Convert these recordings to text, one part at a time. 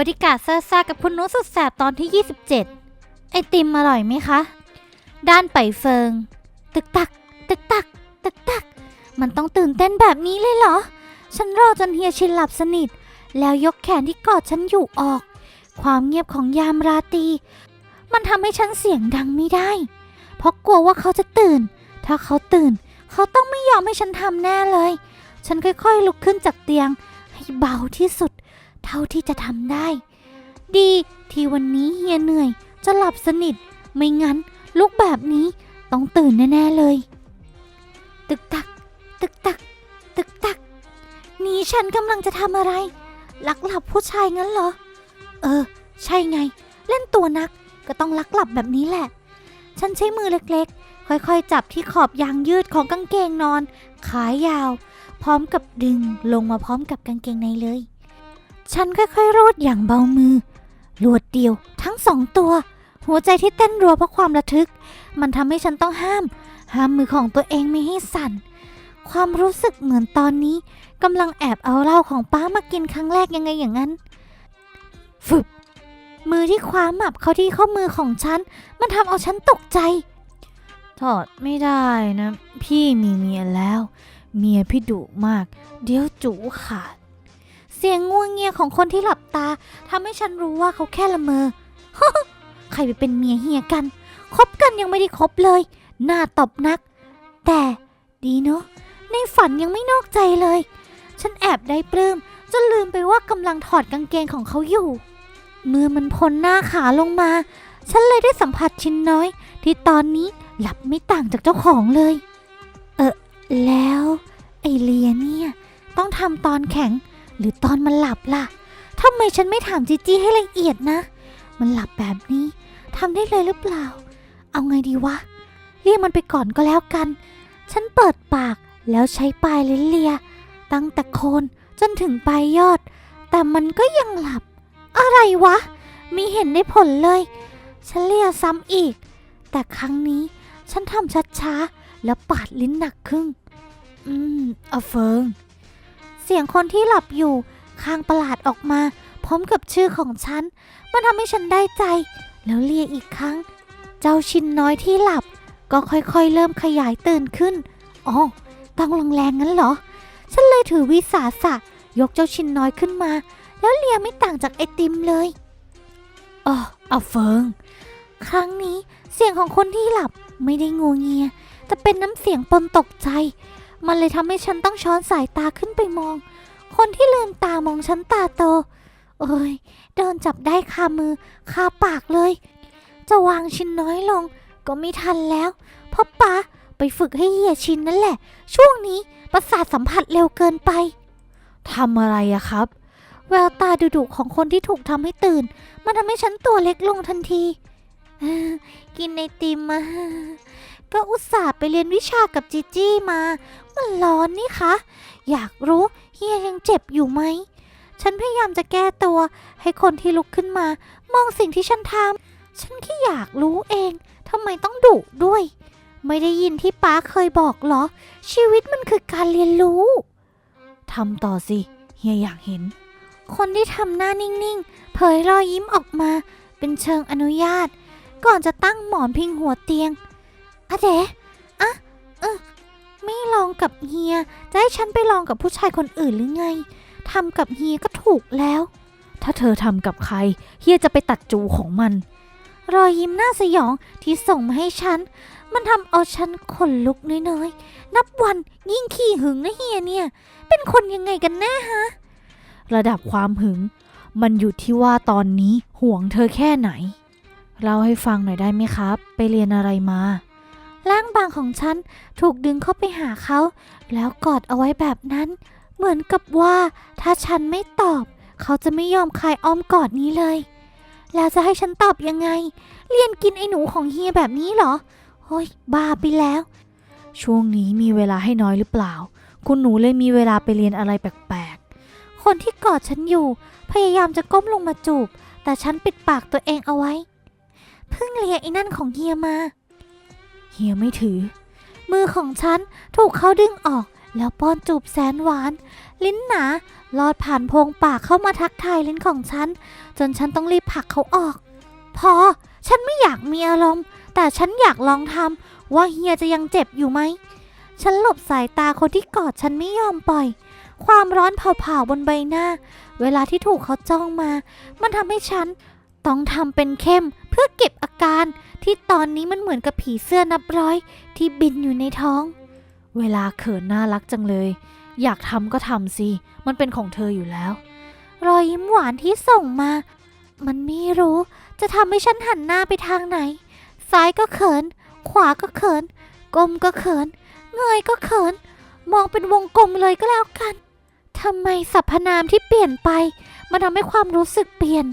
บริการดซาซากับคุณนุสุดแสบตอนที่ 27 ไอติมอร่อยไหมคะ ด้านไปเฟิง ตึกตัก ตึกตัก ตึกตัก มันต้องตื่นเต้นแบบนี้เลยเหรอ ฉันรอจนเฮียชินหลับสนิท แล้วยกแขนที่กอดฉันอยู่ออก ความเงียบของยามราตรี มันทำให้ฉันเสียงดังไม่ได้ เพราะกลัวว่าเขาจะตื่น ถ้าเขาตื่น เขาต้องไม่ยอมให้ฉันทำแน่เลย ฉันค่อยๆลุกขึ้นจากเตียง ให้เบาที่สุด เท่าที่จะทำได้ ดีที่วันนี้เฮียเหนื่อย จะหลับสนิท ไม่งั้นลุกแบบนี้ต้องตื่นแน่ ๆ เลย ตึกตัก ตึกตัก ตึกตัก นี่ฉันกำลังจะทำอะไรลักหลับผู้ชายงั้นเหรอ เออ ใช่ไง เล่นตัวนักก็ต้องลักหลับแบบนี้แหละ ฉันใช้มือเล็กๆ ค่อยๆ จับที่ขอบยางยืดของกางเกงนอน ขายาว พร้อมกับดึงลงมาพร้อมกับกางเกงในเลย ฉันค่อยๆรูดอย่างเบามือรวดเดียวทั้งสองตัว หัวใจที่เต้นรัวเพราะความระทึก มันทำให้ฉันต้องห้าม ห้ามมือของตัวเองไม่ให้สั่น ความรู้สึกเหมือนตอนนี้กำลังแอบเอาเหล้าของป้ามากินครั้งแรกยังไงอย่างนั้น ฝึบมือที่คว้าหมับเข้าที่ข้อมือของฉัน มันทำเอาฉันตกใจ ถอดไม่ได้นะ พี่มีเมียแล้ว เมียพี่ดุมาก เดี๋ยวจูขาด เสียงง่วงเงียของคนที่หลับตาทำให้ฉันรู้ว่าเขาแค่ละเมอ ใครไปเป็นเมียเฮียกันคบกันยังไม่ได้คบเลย หน้าตบนัก แต่ดีเนาะในฝันยังไม่นอกใจเลย ฉันแอบได้ปลื้มจนลืมไปว่ากำลังถอดกางเกงของเขาอยู่ เมื่อมันพ้นหน้าขาลงมา ฉันเลยได้สัมผัสชิ้นน้อย ที่ตอนนี้หลับไม่ต่างจากเจ้าของเลย เออแล้ว ไอเลียเนี่ย ต้องทำตอนแข็ง หรือตอนมันหลับล่ะทำไมฉันไม่ถามจีจี้ให้ละเอียดนะ มันหลับแบบนี้ทำได้เลยหรือเปล่า เอาไงดีวะ เรียกมันไปก่อนก็แล้วกัน ฉันเปิดปากแล้วใช้ปลายลิ้นเลีย ตั้งแต่โคนจนถึงปลายยอด แต่มันก็ยังหลับ อะไรวะ มีเห็นได้ผลเลย ฉันเลียซ้ำอีก แต่ครั้งนี้ฉันทำช้าๆแล้วปาดลิ้นหนักครึ่ง อืมเอาเฟิง สียงคนที่หลับอยู่ข้างประหลาดออกมา พร้อมกับชื่อของฉัน มันทำให้ฉันได้ใจ แล้วเลียอีกครั้ง เจ้าชินน้อยที่หลับ ก็ค่อยๆ เริ่มขยายตื่นขึ้นอ๋อต้องแรงๆงั้นเหรอ ฉันเลยถือวิสาสะยกเจ้าชินน้อยขึ้นมา แล้วเลียไม่ต่างจากไอติมเลยอ๋อเอาเฟิง ครั้งนี้เสียงของคนที่หลับไม่ได้งูเงีย แต่เป็นน้ำเสียงปนตกใจ มันเลยทำให้ฉันต้องช้อนสายตาขึ้นไปมอง คนที่ลืมตามองฉันตาโต เอ้ยโดนจับได้คามือคาปากเลย จะวางชิ้นน้อยลง ก็ไม่ทันแล้วเพราะป้าไปฝึกให้เฮียชินนั่นแหละ ช่วงนี้ประสาทสัมผัสเร็วเกินไปทำอะไรอะครับ แววตาดุๆของคนที่ถูกทำให้ตื่น มันทำให้ฉันตัวเล็กลงทันที กินไอติมมา ก็อุตส่าห์ไปเรียนวิชากับจีจี้มา มันร้อนนี่คะ อยากรู้เฮียยังเจ็บอยู่ไหม ฉันพยายามจะแก้ตัว ให้คนที่ลุกขึ้นมา มองสิ่งที่ฉันทำ ฉันแค่อยากรู้เอง ทำไมต้องดุด้วย ไม่ได้ยินที่ป้าเคยบอกเหรอ ชีวิตมันคือการเรียนรู้ ทำต่อสิ เฮียอยากเห็น คนที่ทำหน้านิ่งๆ เผยรอยยิ้มออกมา เป็นเชิงอนุญาต ก่อนจะตั้งหมอนพิงหัวเตียง อะเดะอะเออไม่ลองกับเฮีย จะให้ฉันไปลองกับผู้ชายคนอื่นหรือไง ทำกับเฮียก็ถูกแล้ว ถ้าเธอทำกับใคร เฮียจะไปตัดจูของมัน รอยยิ้มหน่าสยองที่ส่งมาให้ฉัน มันทำเอาฉันขนลุกน้อยๆ นับวันยิ่งขี้หึงนะเฮียเนี่ย เป็นคนยังไงกันแน่ฮะ ระดับความหึง มันอยู่ที่ว่าตอนนี้ห่วงเธอแค่ไหน เล่าให้ฟังหน่อยได้ไหมครับ ไปเรียนอะไรมา ร่างบางของฉันถูกดึงเข้าไปหาเขา แล้วกอดเอาไว้แบบนั้น เหมือนกับว่าถ้าฉันไม่ตอบ เขาจะไม่ยอมคลายอ้อมกอดนี้เลย แล้วจะให้ฉันตอบยังไง เรียนกินไอ้หนูของเฮียแบบนี้เหรอโอ้ยบ้าไปแล้ว ช่วงนี้มีเวลาให้น้อยหรือเปล่า คุณหนูเลยมีเวลาไปเรียนอะไรแปลกๆ คนที่กอดฉันอยู่ พยายามจะก้มลงมาจูบ แต่ฉันปิดปากตัวเองเอาไว้ เพิ่งเลียไอ้นั่นของเฮียมา เฮียไม่ถือ มือของฉันถูกเขาดึงออก แล้วป้อนจูบแสนหวาน ลิ้นหนาลอดผ่านโพรงปากเข้ามาทักทายลิ้นของฉัน จนฉันต้องรีบผลักเขาออก พอ ฉันไม่อยากมีอารมณ์ แต่ฉันอยากลองทำว่าเฮียจะยังเจ็บอยู่ไหม ฉันหลบสายตาคนที่กอดฉันไม่ยอมปล่อย ความร้อนเผาๆบนใบหน้า เวลาที่ถูกเขาจ้องมา มันทำให้ฉันต้องทำเป็นเข้มเพื่อเก็บอาการ ที่ตอนนี้มันเหมือนกับผีเสื้อนับร้อย ที่บินอยู่ในท้อง เวลาเขินน่ารักจังเลย อยากทำก็ทำสิ มันเป็นของเธออยู่แล้ว รอยยิ้มหวานที่ส่งมา มันไม่รู้ จะทำให้ฉันหันหน้าไปทางไหน ซ้ายก็เขิน ขวาก็เขินก้มก็เขิน เงยก็เขิน มองเป็นวงกลมเลยก็แล้วกันทำไมสรรพนามที่เปลี่ยนไป มันทำให้ความรู้สึกเปลี่ยน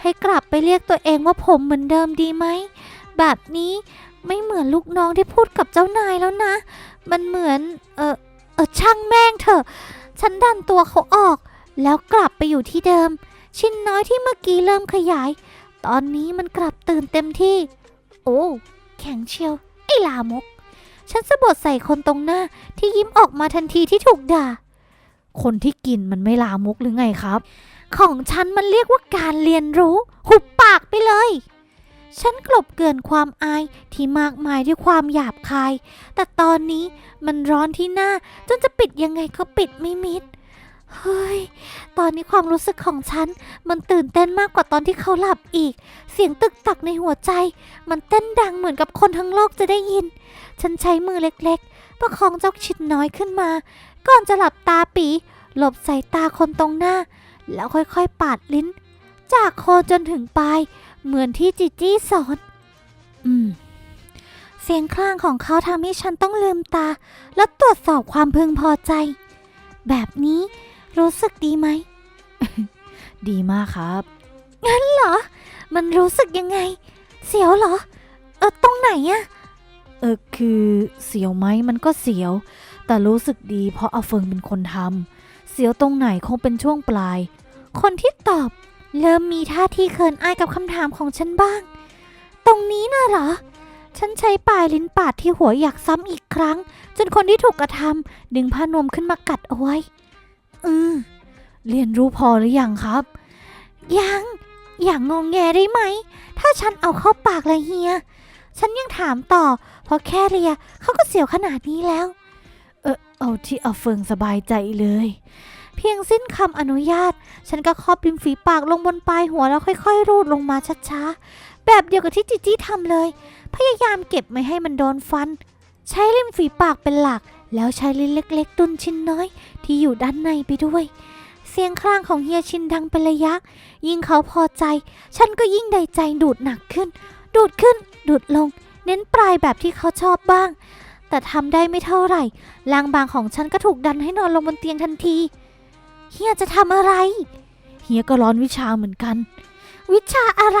ให้กลับไปเรียกตัวเองว่าผมเหมือนเดิมดีไหม แบบนี้ไม่เหมือนลูกน้องที่พูดกับเจ้านายแล้วนะ มันเหมือน เออเออช่างแม่งเถอะ ฉันดันตัวเขาออก แล้วกลับไปอยู่ที่เดิม ชิ้นน้อยที่เมื่อกี้เริ่มขยาย ตอนนี้มันกลับตื่นเต็มที่ โอ้ แข็งเชียว ไอ้ลามก ฉันสะบดใส่คนตรงหน้าที่ยิ้มออกมาทันทีที่ถูกด่า คนที่กินมันไม่ลามกหรือไงครับ ของฉันมันเรียกว่าการเรียนรู้ หุบปากไปเลย ฉันกลบเกลื่อนความอายที่มากมายด้วยความหยาบคาย แต่ตอนนี้มันร้อนที่หน้าจนจะปิดยังไงก็ปิดไม่มิด เฮ้ย ตอนนี้ความรู้สึกของฉัน มันตื่นเต้นมากกว่าตอนที่เขาหลับอีก เสียงตึกตักในหัวใจ มันเต้นดังเหมือนกับคนทั้งโลกจะได้ยิน ฉันใช้มือเล็กๆ ประคองเจ้าชิดน้อยขึ้นมา ก่อนจะหลับตาปี หลบสายตาคนตรงหน้า แล้วค่อยๆ ปาดลิ้น จากคอจนถึงปลาย เหมือนที่จิจี้สอน อืม เสียงคลางของเขาทำให้ฉันต้องลืมตา แล้วตรวจสอบความพึงพอใจ แบบนี้รู้สึกดีไหม ดีมากครับ งั้นเหรอ มันรู้สึกยังไง เสียวเหรอ เออตรงไหนอะเออคือเสียวไหมมันก็เสียว แต่รู้สึกดีเพราะอาเฟิงเป็นคนทำเสียวตรงไหนคงเป็นช่วงปลาย คนที่ตอบ เริ่มมีท่าทีเขินอายกับคำถามของฉันบ้าง ตรงนี้น่ะเหรอ ฉันใช้ปลายลิ้นปาดที่หัวอยากซ้ำอีกครั้ง จนคนที่ถูกกระทำดึงผ้านวมขึ้นมากัดเอาไว้ อือเรียนรู้พอหรือยังครับ ยัง อย่างงงแงได้ไหม ถ้าฉันเอาเข้าปากเลยเฮีย ฉันยังถามต่อ เพราะแค่เลียเขาก็เสียวขนาดนี้แล้ว เออเอาที่เอาเฟิงสบายใจเลย เพียงสิ้นคำอนุญาต ฉันก็ครอบริมฝีปากลงบนปลายหัวแล้วค่อยๆ รูดลงมาช้าๆ แบบเดียวกับที่จิจี้ทำเลย พยายามเก็บไม่ให้มันโดนฟัน ใช้ริมฝีปากเป็นหลัก แล้วใช้ลิ้นเล็กๆ ดุนชิ้นน้อย ที่อยู่ด้านในไปด้วย เสียงครางของเฮียชินดังเป็นระยะ ยิ่งเขาพอใจ ฉันก็ยิ่งใดใจดูดหนักขึ้น ดูดขึ้น ดูดลง เน้นปลายแบบที่เขาชอบบ้าง แต่ทำได้ไม่เท่าไหร่ลางบางของฉันก็ถูกดันให้นอนลงบนเตียงทันที เฮียจะทำอะไร เฮียก็ร้อนวิชาเหมือนกัน วิชาอะไร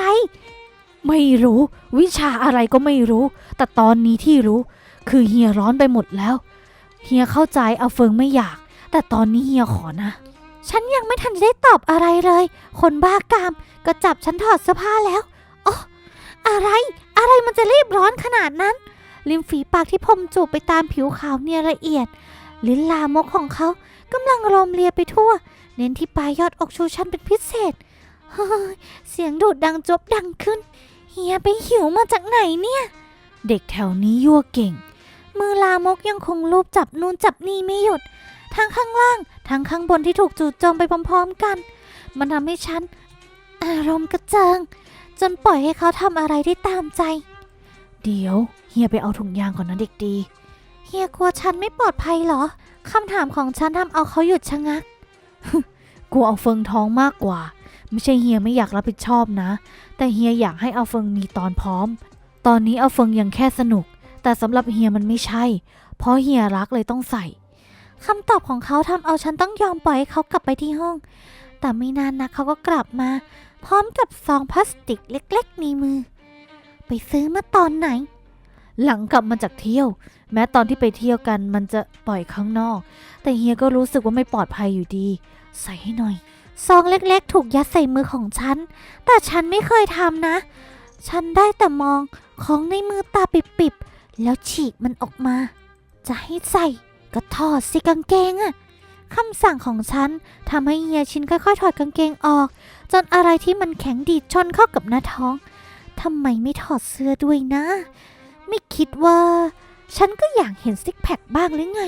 ไม่รู้ วิชาอะไรก็ไม่รู้ แต่ตอนนี้ที่รู้ คือเฮียร้อนไปหมดแล้ว เฮียเข้าใจเอาเฟิงไม่อยาก แต่ตอนนี้เฮียขอนะ ฉันยังไม่ทันจะได้ตอบอะไรเลย คนบ้ากามก็จับฉันถอดเสื้อผ้าแล้วโอ้อะไร อะไรมันจะรีบร้อนขนาดนั้น ริมฝีปากที่พรมจูบไปตามผิวขาวเนียนละเอียดลิ้นลามกของเขา กำลังรมเลียไปทั่ว เน้นที่ปลายยอดอกชูชันเป็นพิเศษ เฮ้ย เสียงดูดดังจบดังขึ้น เฮียไปหิวมาจากไหนเนี่ย เด็กแถวนี้ยั่วเก่ง มือลามกยังคงลูบจับนู่นจับนี่ไม่หยุด ทั้งข้างล่าง ทั้งข้างบนที่ถูกจู่โจมไปพร้อมๆกัน มันทำให้ฉัน อารมณ์กระเจิง จนปล่อยให้เขาทำอะไรได้ตามใจ เดี๋ยวเฮียไปเอาถุงยางก่อนนะเด็กดี เฮียกลัวฉันไม่ปลอดภัยเหรอ คำถามของฉันทำเอาเขาหยุดชะงักกลัวเอาเฟิงท้องมากกว่า ไม่ใช่เฮียไม่อยากรับผิดชอบนะ แต่เฮียอยากให้เอาเฟิงมีตอนพร้อม ตอนนี้เอาเฟิงยังแค่สนุก แต่สำหรับเฮียมันไม่ใช่ เพราะเฮียรักเลยต้องใส่คำตอบของเขาทำเอาฉันต้องยอมปล่อยให้เขากลับไปที่ห้อง แต่ไม่นานนะเขาก็กลับมา พร้อมกับซองพลาสติกเล็ก ๆ ในมือ ไปซื้อมาตอนไหน หลังกลับมาจากเที่ยว แม้ตอนที่ไปเที่ยวกันมันจะปล่อยข้างนอก แต่เฮียก็รู้สึกว่าไม่ปลอดภัยอยู่ดี ใส่ให้หน่อย ซองเล็กๆ ถูกยัดใส่มือของฉัน แต่ฉันไม่เคยทำนะ ฉันได้แต่มองของในมือตาปิบๆ แล้วฉีกมันออกมา จะให้ใส่ก็ถอดสิกางเกงอะคำสั่งของฉันทำให้เฮียชินค่อยๆ ถอดกางเกงออก จนอะไรที่มันแข็งดีดชนเข้ากับหน้าท้องทำไมไม่ถอดเสื้อด้วยนะ ไม่คิดว่า ฉันก็อยากเห็นซิกแพคบ้างหรือไง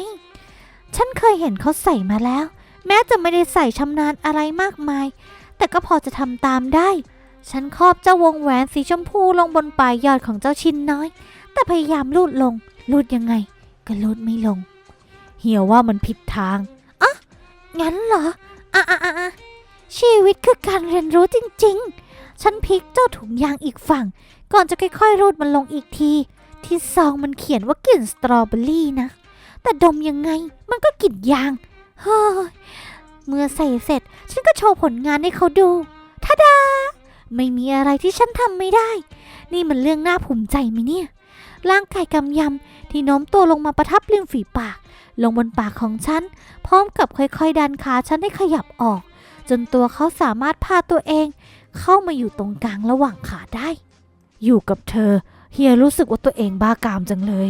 ฉันเคยเห็นเขาใส่มาแล้ว แม้จะไม่ได้ใส่ชำนาญอะไรมากมาย แต่ก็พอจะทำตามได้ ฉันครอบเจ้าวงแหวนสีชมพูลงบนปลายยอดของเจ้าชินน้อย แต่พยายามลูดลง ลูดยังไง ก็ลูดไม่ลงเฮียว่ามันผิดทางงั้นเหรออะอะอะอะชีวิตคือการเรียนรู้จริง ๆ ฉันพลิกเจ้าถุงยางอีกฝั่ง ก่อนจะค่อยๆรูดมันลงอีกที ที่ซองมันเขียนว่ากลิ่นสตรอเบอรี่นะ แต่ดมยังไงมันก็กลิ่นยาง เฮ้ย เมื่อใส่เสร็จ ฉันก็โชว์ผลงานให้เขาดูทาดา ไม่มีอะไรที่ฉันทำไม่ได้ นี่มันเรื่องน่าภูมิใจไหมเนี่ย ร่างกายกำยำที่โน้มตัวลงมาประทับริมฝีปาก ลงบนปากของฉัน พร้อมกับค่อยๆ ดันขาฉันให้ขยับออก จนตัวเขาสามารถพาตัวเอง เข้ามาอยู่ตรงกลางระหว่างขาได้ อยู่กับเธอ เฮียรู้สึกว่าตัวเองบ้ากามจังเลย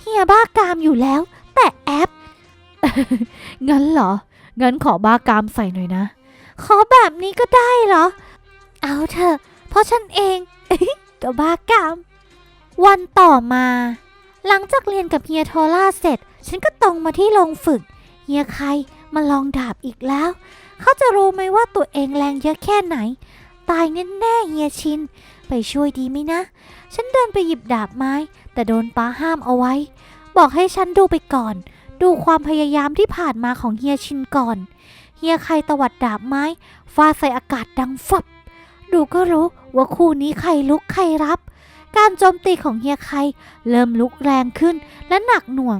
เฮียบ้ากามอยู่แล้ว แต่แอป งั้นเหรอ งั้นขอบ้ากามใส่หน่อยนะ ขอแบบนี้ก็ได้เหรอ เอาเถอะ เพราะฉันเองก็บ้ากาม วันต่อมา หลังจากเรียนกับเฮียโทล่าเสร็จ ฉันก็ตรงมาที่โรงฝึก เฮียใครมาลองดาบอีกแล้ว เขาจะรู้ไหมว่าตัวเองแรงเยอะแค่ไหน ตายแน่ๆเฮียชิน ไปช่วยดีไหมนะ ฉันเดินไปหยิบดาบไม้ แต่โดนป้าห้ามเอาไว้ บอกให้ฉันดูไปก่อน ดูความพยายามที่ผ่านมาของเฮียชินก่อน เฮียใครตวัดดาบไม้ฟาใส่อากาศดังฟับ ดูก็รู้ว่าคู่นี้ใครลุกใครรับ การโจมตีของเฮียใครเริ่มลุกแรงขึ้นและหนักหน่วง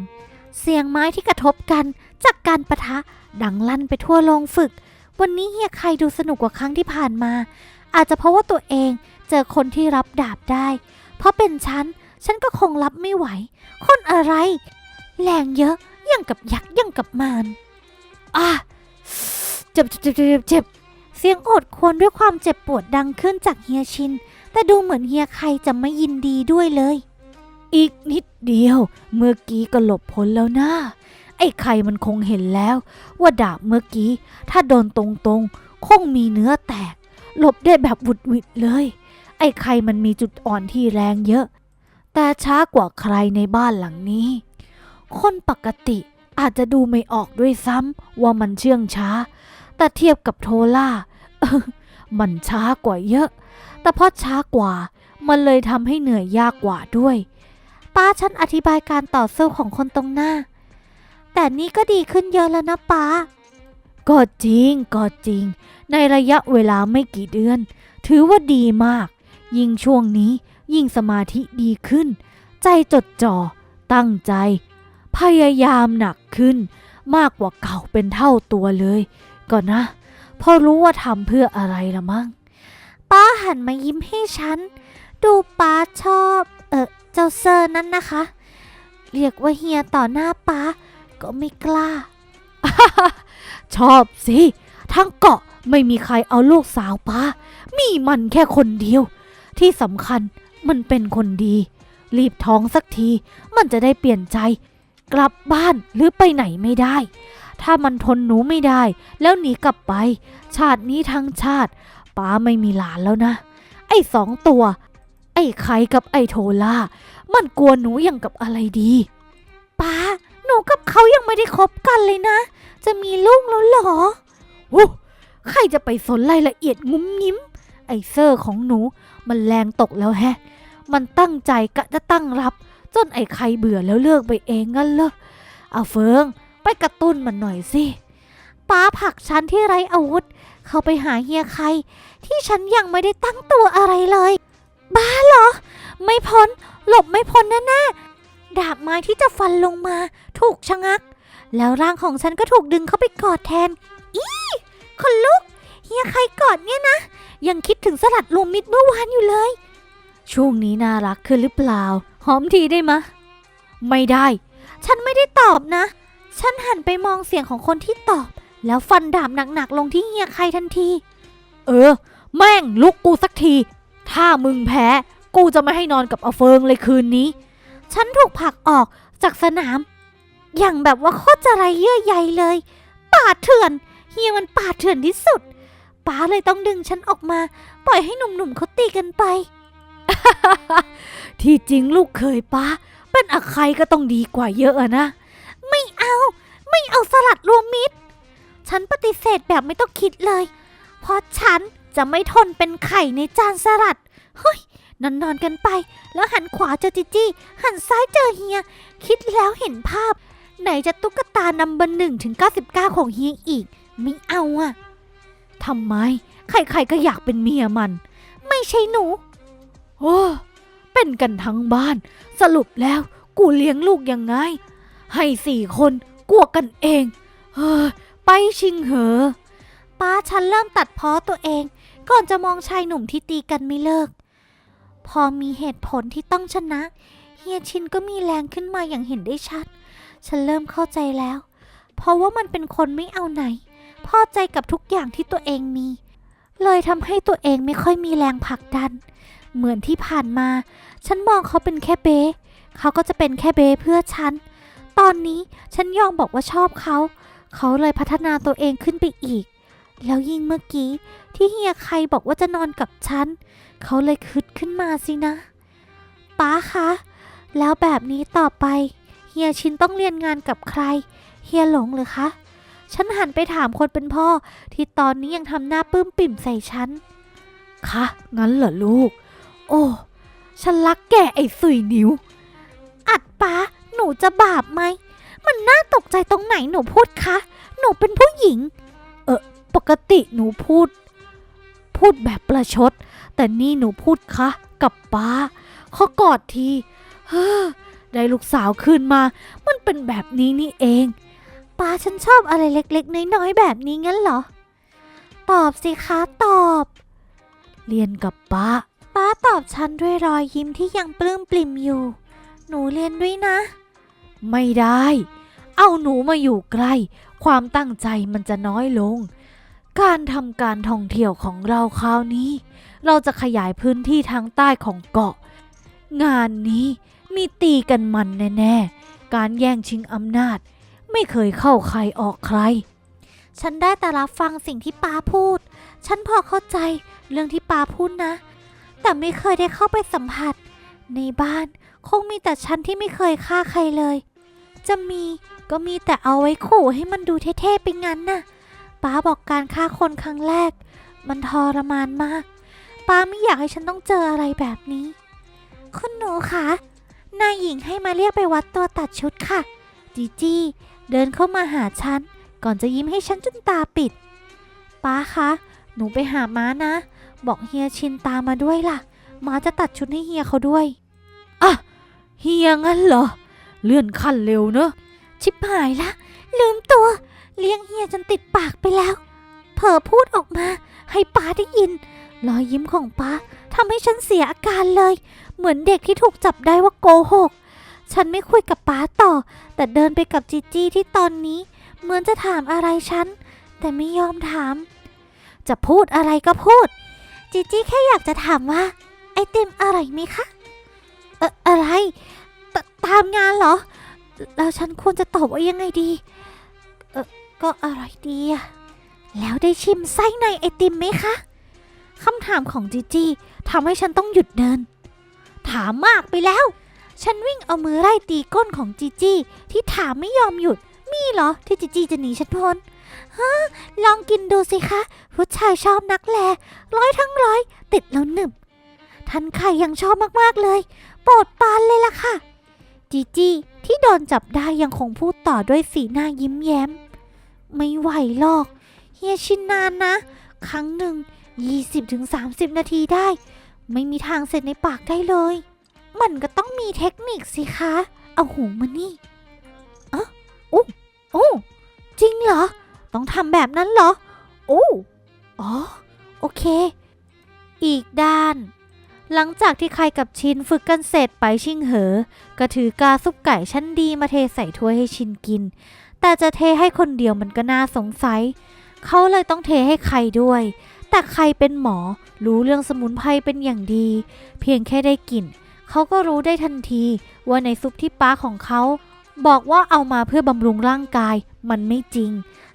เสียงไม้ที่กระทบกันจากการประทะดังลั่นไปทั่วโรงฝึก วันนี้เฮียใครดูสนุกกว่าครั้งที่ผ่านมา อาจจะเพราะว่าตัวเองเจอคนที่รับดาบได้ เพราะเป็นฉัน ฉันก็คงรับไม่ไหว คนอะไร แรงเยอะย่างกับยักษ์ย่างกับมารอะเจ็บเจ็บเจ็บเจ็บเจ็บเสียงโอดควรด้วยความเจ็บปวดดังขึ้นจากเฮียชิน แต่ดูเหมือนเฮียใครจะไม่ยินดีด้วยเลย อีกนิดเดียว เมื่อกี้ก็หลบพ้นแล้วนะไอ้ไข่มันคงเห็นแล้ว ว่าดาบเมื่อกี้ ถ้าโดนตรงๆ คงมีเนื้อแตก หลบได้แบบบุดหวิดเลย ไอ้ไข่มันมีจุดอ่อนที่แรงเยอะ แต่ช้ากว่าใครในบ้านหลังนี้ คนปกติอาจจะดูไม่ออกด้วยซ้ำว่ามันเชื่องช้า แต่เทียบกับโทล่า มันช้ากว่าเยอะ แต่เพราะช้ากว่ามันเลยทำให้เหนื่อยยากกว่าด้วย ป้าฉันอธิบายการต่อสู้ของคนตรงหน้า แต่นี่ก็ดีขึ้นเยอะแล้วนะป้า ก็จริงก็จริง ในระยะเวลาไม่กี่เดือน ถือว่าดีมาก ยิ่งช่วงนี้ยิ่งสมาธิดีขึ้น ใจจดจ่อ ตั้งใจ พยายามหนักขึ้น มากกว่าเก่าเป็นเท่าตัวเลยก็นะพราะรู้ว่าทำเพื่ออะไรละมั้งป้าหันมายิ้มให้ฉัน ดูป้าชอบเออเจ้าเซอร์นั่นนะคะ เรียกว่าเฮียต่อหน้าป้าก็ไม่กล้า ชอบสิ ทั้งเกาะไม่มีใครเอาลูกสาวป้า มีมันแค่คนเดียว ที่สำคัญมันเป็นคนดี รีบท้องสักที มันจะได้เปลี่ยนใจ กลับบ้านหรือไปไหนไม่ได้ ถ้ามันทนหนูไม่ได้ แล้วหนีกลับไป ชาตินี้ทั้งชาติป้าไม่มีหลานแล้วนะ ไอ้สองตัว ไอ้ไข่กับไอ้โทล่า มันกลัวหนูอย่างกับอะไรดี ป้า หนูกับเขายังไม่ได้คบกันเลยนะ จะมีลูกแล้วเหรอโอ้ใครจะไปสนรายละเอียดงุ้มยิ้ม ไอเซอร์ของหนู มันแรงตกแล้วแฮะ มันตั้งใจกะจะตั้งรับ จนไอใครเบื่อแล้วเลิกไปเองงั้นเหรอเอาเฟิง ไปกระตุ้นมันหน่อยสิป้าผักฉันที่ไร้อาวุธ เข้าไปหาเฮียใคร ที่ฉันยังไม่ได้ตั้งตัวอะไรเลย บ้าเหรอ ไม่พ้น หลบไม่พ้นแน่ๆดาบไม้ที่จะฟันลงมา ถูกชะงัก แล้วร่างของฉันก็ถูกดึงเข้าไปกอดแทน อีคนลุก เฮียใครกอดเนี่ยนะ ยังคิดถึงสลัดรวมมิตรเมื่อวานอยู่เลย ช่วงนี้น่ารักขึ้นหรือเปล่า หอมทีได้มะ ไม่ได้ ฉันไม่ได้ตอบนะ ฉันหันไปมองเสียงของคนที่ตอบ แล้วฟันดาบหนักๆลงที่เฮียใครทันที เออ แม่งลุกกูสักที ถ้ามึงแพ้ กูจะไม่ให้นอนกับอเฟิงเลยคืนนี้ ฉันถูกผลักออกจากสนาม อย่างแบบว่าโคตรจะไรเยื่อใยเลย ป่าเถื่อนเฮียมันป่าเถื่อนที่สุดป้าเลยต้องดึงฉันออกมา ปล่อยให้หนุ่มๆเขาตีกันไป ที่จริงลูกเคยป้า เป็นอะใครก็ต้องดีกว่าเยอะนะ ไม่เอา ไม่เอาสลัดรวมมิตร ฉันปฏิเสธแบบไม่ต้องคิดเลย เพราะฉันจะไม่ทนเป็นไข่ในจานสลัด เฮ้ย นอนนอนๆกันไป แล้วหันขวาเจอจิจี้หันซ้ายเจอเฮีย คิดแล้วเห็นภาพ ไหนจะตุ๊กตานัมเบอร์หนึ่งถึง 99 ของเฮียอีก ไม่เอาอะทำไม ใครๆก็อยากเป็นเมียมัน ไม่ใช่หนู โอ้ เป็นกันทั้งบ้าน สรุปแล้ว กูเลี้ยงลูกยังไง ให้สี่คนกลัวกันเองเฮ้ยไปชิงเหอ ป้าฉันเริ่มตัดพ้อตัวเอง ก่อนจะมองชายหนุ่มที่ตีกันไม่เลิก พอมีเหตุผลที่ต้องชนะ เฮียชินก็มีแรงขึ้นมาอย่างเห็นได้ชัด ฉันเริ่มเข้าใจแล้ว เพราะว่ามันเป็นคนไม่เอาไหน พอใจกับทุกอย่างที่ตัวเองมี เลยทำให้ตัวเองไม่ค่อยมีแรงผลักดัน เหมือนที่ผ่านมา ฉันมองเขาเป็นแค่เบสเขาก็จะเป็นแค่เบสเพื่อฉัน ตอนนี้ฉันยอมบอกว่าชอบเขา เขาเลยพัฒนาตัวเองขึ้นไปอีก แล้วยิ่งเมื่อกี้ที่เฮียใครบอกว่าจะนอนกับฉัน เขาเลยคึดขึ้นมาสินะ ป้าคะ แล้วแบบนี้ต่อไป ฮียชินต้องเรียนงานกับใคร เฮียหลงหรือคะ ฉันหันไปถามคนเป็นพ่อ ที่ตอนนี้ยังทำหน้าปื้มปิ่มใส่ฉัน คะ งั้นเหรอลูก โอ้ ฉันรักแกไอ้สุยนิ้ว อัดป้า หนูจะบาปไหม มันน่าตกใจตรงไหนหนูพูดคะ หนูเป็นผู้หญิง เออปกติหนูพูด พูดแบบประชด แต่นี่หนูพูดคะ กับป้า ขอกอดที เฮ้อ ได้ลูกสาวคืนมา มันเป็นแบบนี้นี่เองป้าฉันชอบอะไรเล็กๆ น้อยๆ แบบนี้งั้นเหรอ ตอบสิคะตอบ เรียนกับป้า ป้าตอบฉันด้วยรอยยิ้มที่ยังปลื้มปลิ่มอยู่ หนูเรียนด้วยนะ ไม่ได้ เอาหนูมาอยู่ใกล้ ความตั้งใจมันจะน้อยลง การทำการท่องเที่ยวของเราคราวนี้ เราจะขยายพื้นที่ทางใต้ของเกาะ งานนี้ มีตีกันมันแน่ๆ การแย่งชิงอำนาจ ไม่เคยเข้าใครออกใคร ฉันได้แต่รับฟังสิ่งที่ป้าพูด ฉันพอเข้าใจเรื่องที่ป้าพูดนะ แต่ไม่เคยได้เข้าไปสัมผัส ในบ้านคงมีแต่ฉันที่ไม่เคยฆ่าใครเลย จะมีก็มีแต่เอาไว้ขู่ให้มันดูเท่ๆไปงั้นน่ะป้าบอกการฆ่าคนครั้งแรก มันทรมานมาก ป้าไม่อยากให้ฉันต้องเจออะไรแบบนี้ คุณหนูคะ นายหญิงให้มาเรียกไปวัดตัวตัดชุดค่ะ จีจี้เดินเข้ามาหาฉัน ก่อนจะยิ้มให้ฉันจนตาปิด ป้าคะ หนูไปหาม้านะ บอกเฮียชินตามมาด้วยล่ะ ม้าจะตัดชุดให้เฮียเขาด้วย อะ เฮียงั้นเหรอ เลื่อนขั้นเร็วเนอะ ชิบหายละ ลืมตัว เลี้ยงเฮียจนติดปากไปแล้ว เผลอพูดออกมา ให้ป้าได้ยิน รอยยิ้มของป้าทำให้ฉันเสียอาการเลย เหมือนเด็กที่ถูกจับได้ว่าโกหก ฉันไม่คุยกับป้าต่อ แต่เดินไปกับจีจี้ที่ตอนนี้ เหมือนจะถามอะไรฉัน แต่ไม่ยอมถาม จะพูดอะไรก็พูด จีจี้แค่อยากจะถามว่า ไอติมอร่อยไหมคะ เอ่ออะไรตตามงานเหรอ แล้วฉันควรจะตอบว่ายังไงดี เออก็อร่อยดีอะแล้วได้ชิมไส้ในไอติมไหมคะ ถามของจีจี้ทำให้ฉันต้องหยุดเดิน ถามมากไปแล้ว ฉันวิ่งเอามือไล่ตีก้นของจีจี้ที่ถามไม่ยอมหยุด มีเหรอที่จีจี้จะหนีฉันพ้นฮะลองกินดูสิคะผู้ชายชอบนักแลร้อยทั้งร้อย ติดแล้วหนึบท่านไข่ยังชอบมากๆเลย โปรดปานเลยล่ะค่ะ จีจี้ที่โดนจับได้ยังคงพูดต่อด้วยสีหน้ายิ้มแย้ม ไม่ไหวหรอก เฮียชินนานนะ ครั้งหนึ่ง 20-30 นาทีได้ ไม่มีทางเสร็จในปากได้เลย มันก็ต้องมีเทคนิคสิคะ เอาหูมานี่อะโอ้โอ้จริงเหรอ ต้องทำแบบนั้นเหรอโอ้อ๋อ โอเค อีกด้าน หลังจากที่ใครกับชินฝึกกันเสร็จไปชิงเหอ ก็ถือกาซุปไก่ชั้นดีมาเทใส่ถ้วยให้ชินกิน แต่จะเทให้คนเดียวมันก็น่าสงสัย เขาเลยต้องเทให้ใครด้วย แต่ใครเป็นหมอ รู้เรื่องสมุนไพรเป็นอย่างดี เพียงแค่ได้กลิ่น เขาก็รู้ได้ทันทีว่าในซุปที่ป้าของเขา บอกว่าเอามาเพื่อบำรุงร่างกายมันไม่จริง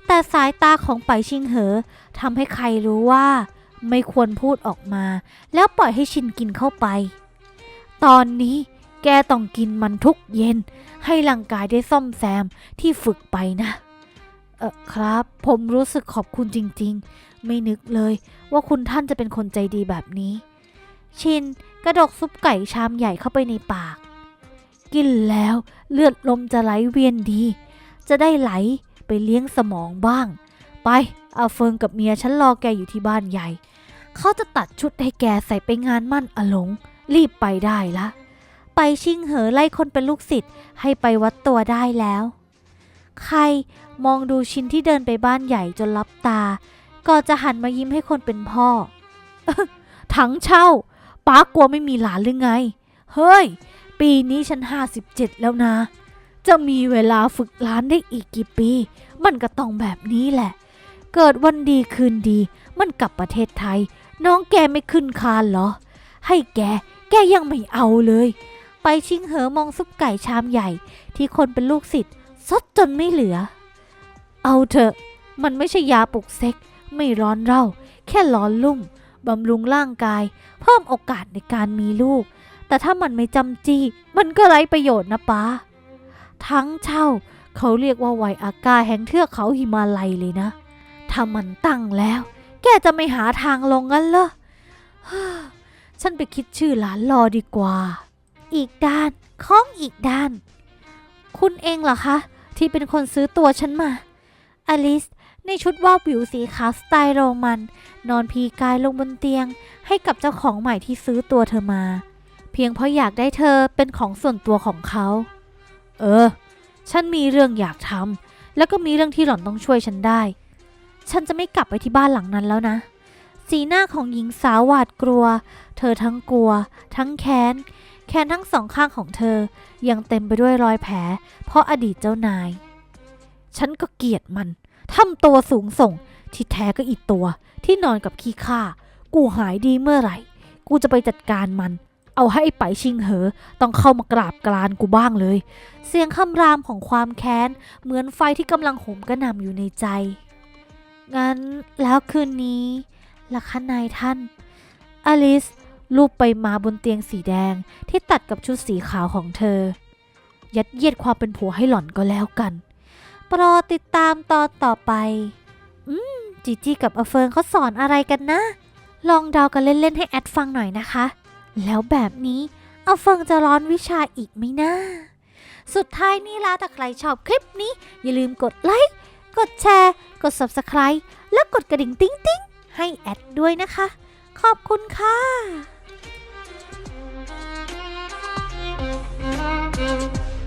แต่สายตาของไปชิงเหอทำให้ใครรู้ว่า ไม่ควรพูดออกมา แล้วปล่อยให้ชินกินเข้าไป ตอนนี้แกต้องกินมันทุกเย็น ให้ร่างกายได้ซ่อมแซมที่ฝึกไปนะ เออครับ ผมรู้สึกขอบคุณจริงๆ ไม่นึกเลยว่าคุณท่านจะเป็นคนใจดีแบบนี้ ชินกระดกซุปไก่ชามใหญ่เข้าไปในปาก กินแล้วเลือดลมจะไหลเวียนดี จะได้ไหลไปเลี้ยงสมองบ้าง ไปเอาเฟิงกับเมียฉันรอแกอยู่ที่บ้านใหญ่ เขาจะตัดชุดให้แกใส่ไปงานมั่นอลง รีบไปได้ละ ไปชิงเหอไล่คนเป็นลูกศิษย์ให้ไปวัดตัวได้แล้ว ใครมองดูชินที่เดินไปบ้านใหญ่จนลับตาก็จะหันมายิ้มให้คนเป็นพ่อทั้งเช่าป้ากลัวไม่มีหลานหรือไง เฮ้ย ปีนี้ฉันห้าสิบเจ็ดแล้วนะ จะมีเวลาฝึกหลานได้อีกกี่ปี มันก็ต้องแบบนี้แหละ เกิดวันดีคืนดี มันกลับประเทศไทย น้องแกไม่ขึ้นคานเหรอ ให้แก แกยังไม่เอาเลย ไปชิงเหอมองซุปไก่ชามใหญ่ ที่คนเป็นลูกศิษย์ซดจนไม่เหลือ เอาเถอะ มันไม่ใช่ยาปลุกเซ็ก ไม่ร้อนเร่า แค่ร้อนลุ่ม บำรุงร่างกาย เพิ่มโอกาสในการมีลูก แต่ถ้ามันไม่จำจี้ มันก็ไร้ประโยชน์นะป้า ทั้งเช่า เขาเรียกว่าไวอากาแห่งเทือกเขาหิมาลัยเลยนะ ถ้ามันตั้งแล้ว แกจะไม่หาทางลงงั้นเหรอฉันไปคิดชื่อหลานรอดีกว่า อีกด้านของอีกด้าน คุณเองเหรอคะ ที่เป็นคนซื้อตัวฉันมา อลิสในชุดว่าบวิวสีขาวสไตล์โรมัน นอนพีกายลงบนเตียง ให้กับเจ้าของใหม่ที่ซื้อตัวเธอมา เพียงเพราะอยากได้เธอเป็นของส่วนตัวของเขา เออ ฉันมีเรื่องอยากทำแล้วก็มีเรื่องที่หล่อนต้องช่วยฉันได้ ฉันจะไม่กลับไปที่บ้านหลังนั้นแล้วนะ สีหน้าของหญิงสาวหวาดกลัว เธอทั้งกลัว ทั้งแค้นแขนทั้งสองข้างของเธอ ยังเต็มไปด้วยรอยแผล เพราะอดีตเจ้านาย ฉันก็เกลียดมัน ทำตัวสูงส่ง ที่แท้ก็อีกตัว ที่นอนกับขี้ข้ากูหายดีเมื่อไหร่ กูจะไปจัดการมัน เอาให้ไอ้ไปชิงเหอ ต้องเข้ามากราบกรานกูบ้างเลย เสียงคำรามของความแค้น เหมือนไฟที่กำลังโหมกระหน่ำอยู่ในใจ งั้นแล้วคืนนี้ล่ะคะนายท่าน อลิสลูบไปมาบนเตียงสีแดงที่ตัดกับชุดสีขาวของเธอ ยัดเยียดความเป็นผัวให้หล่อนก็แล้วกัน ปรอติดตามตอนต่อไป อืม จีจี้กับอเฟิงเขาสอนอะไรกันนะ ลองเดากันเล่น ๆ ให้แอดฟังหน่อยนะคะ แล้วแบบนี้อเฟิงจะร้อนวิชาอีกไหมนะ สุดท้ายนี่ละถ้าใครชอบคลิปนี้ อย่าลืมกดไลค์ กดแชร์ กด Subscribe และกดกระดิ่งติ๊งติ๊งให้แอดด้วยนะคะ ขอบคุณค่ะ